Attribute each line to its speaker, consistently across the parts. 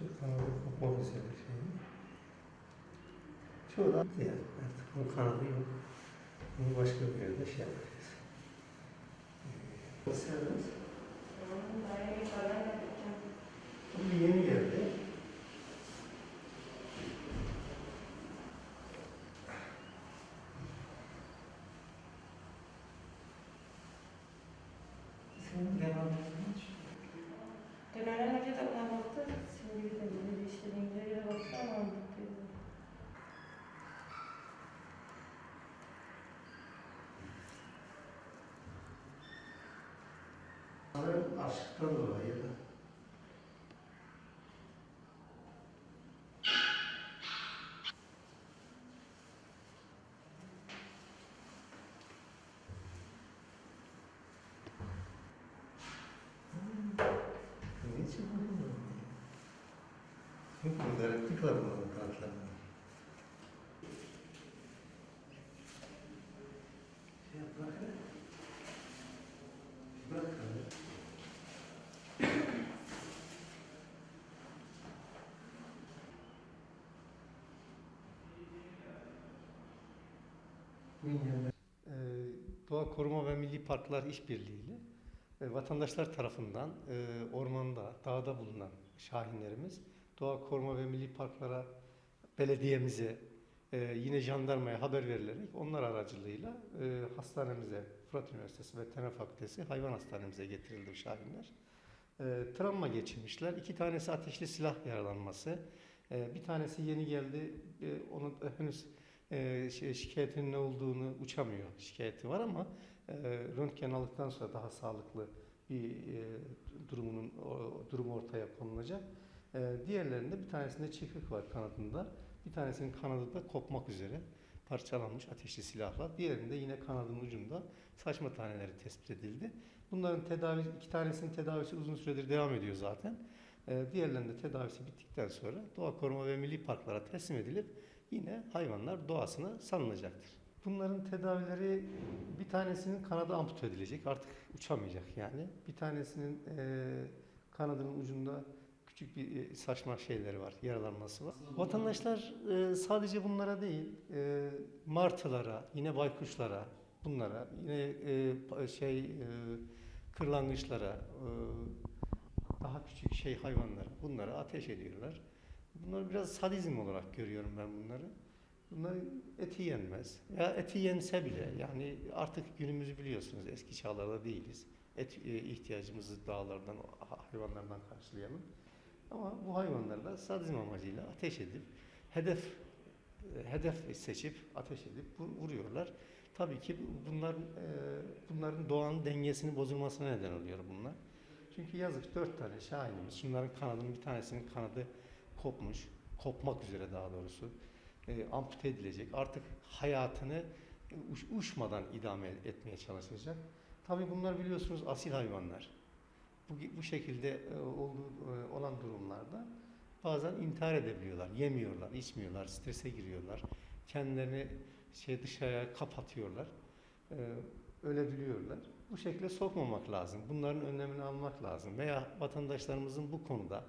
Speaker 1: Şuradan bakmamız gerekiyor. Şuradan diyelim artık bunun kanalı yok. Bunu başka bir yerde şey yapacağız. Ee,
Speaker 2: Sen nasıl? Bir yeni yerde
Speaker 1: Sanırım aşktan dolayı da. Niçin bunu Yok mu gariplik var bunun Ee, Doğa Koruma ve Milli Parklar İşbirliği'yle e, vatandaşlar tarafından e, ormanda, dağda bulunan şahinlerimiz Doğa Koruma ve Milli Parklara, belediyemize, e, yine jandarmaya haber verilerek onlar aracılığıyla hastanemize, Fırat Üniversitesi Veteriner Fakültesi hayvan hastanemize getirildi şahinler. E, travma geçirmişler. İki tanesi ateşli silah yaralanması. Bir tanesi yeni geldi. Onun henüz e, şey, şikayetinin ne olduğunu uçamıyor. Şikayeti var ama e, röntgen aldıktan sonra daha sağlıklı bir e, durumunun o, durumu ortaya konulacak. E, diğerlerinde bir tanesinde çiftlik var kanadında. Bir tanesinin kanadı da kopmak üzere parçalanmış ateşli silahla. Diğerinde yine kanadın ucunda saçma taneleri tespit edildi. Bunların tedavi iki tanesinin tedavisi uzun süredir devam ediyor zaten. E, diğerlerinin de tedavisi bittikten sonra Doğa Koruma ve Milli Parklara teslim edilip yine hayvanlar doğasına salınacaktır. Bunların tedavileri bir tanesinin kanadı ampute edilecek. Artık uçamayacak yani. Bir tanesinin e, kanadının ucunda küçük bir e, saçma şeyleri var, yaralanması var. Vatandaşlar e, sadece bunlara değil, e, martılara, yine baykuşlara, bunlara, yine e, şey e, kırlangıçlara, e, daha küçük şey hayvanlara, bunlara ateş ediyorlar. Bunları biraz sadizm olarak görüyorum ben bunları. Bunlar eti yenmez. Ya eti yense bile yani artık günümüzü biliyorsunuz eski çağlarda değiliz. Et e, ihtiyacımızı dağlardan, hayvanlardan karşılayalım. Ama bu hayvanları da sadizm amacıyla ateş edip hedef e, hedef seçip ateş edip vu- vuruyorlar. Tabii ki bunlar e, bunların doğanın dengesini bozulmasına neden oluyor bunlar. Çünkü yazık dört tane şahinimiz. Şunların kanadının bir tanesinin kanadı kopmuş, kopmak üzere daha doğrusu. E, ampute edilecek. Artık hayatını uç- uçmadan idame etmeye çalışacak. Tabii bunlar biliyorsunuz asil hayvanlar. Bu, bu şekilde e, olduğu, e, olan durumlarda bazen intihar edebiliyorlar. Yemiyorlar, içmiyorlar, strese giriyorlar. Kendilerini şey dışarıya kapatıyorlar. E, ölebiliyorlar. Bu şekilde sokmamak lazım. Bunların önlemini almak lazım. Veya vatandaşlarımızın bu konuda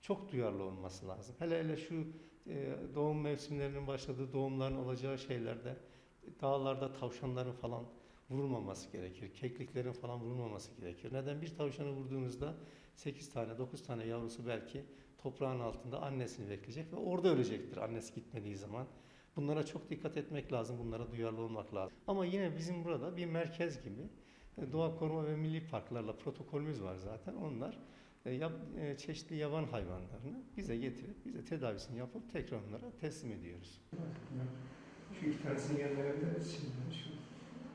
Speaker 1: çok duyarlı olması lazım. Hele hele şu e, doğum mevsimlerinin başladığı doğumların olacağı şeylerde dağlarda tavşanların falan vurulmaması gerekir. Kekliklerin falan vurulmaması gerekir. Neden? Bir tavşanı vurduğunuzda 8 tane 9 tane yavrusu belki toprağın altında annesini bekleyecek ve orada ölecektir annesi gitmediği zaman. Bunlara çok dikkat etmek lazım. Bunlara duyarlı olmak lazım. Ama yine bizim burada bir merkez gibi e, doğa koruma ve milli parklarla protokolümüz var zaten. Onlar e, e, çeşitli yaban hayvanlarını bize getirip bize tedavisini yapıp tekrar onlara teslim ediyoruz. Çünkü tersini yerlere de şu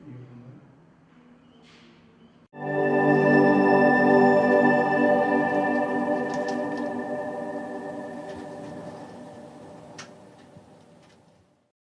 Speaker 1: yorumlar.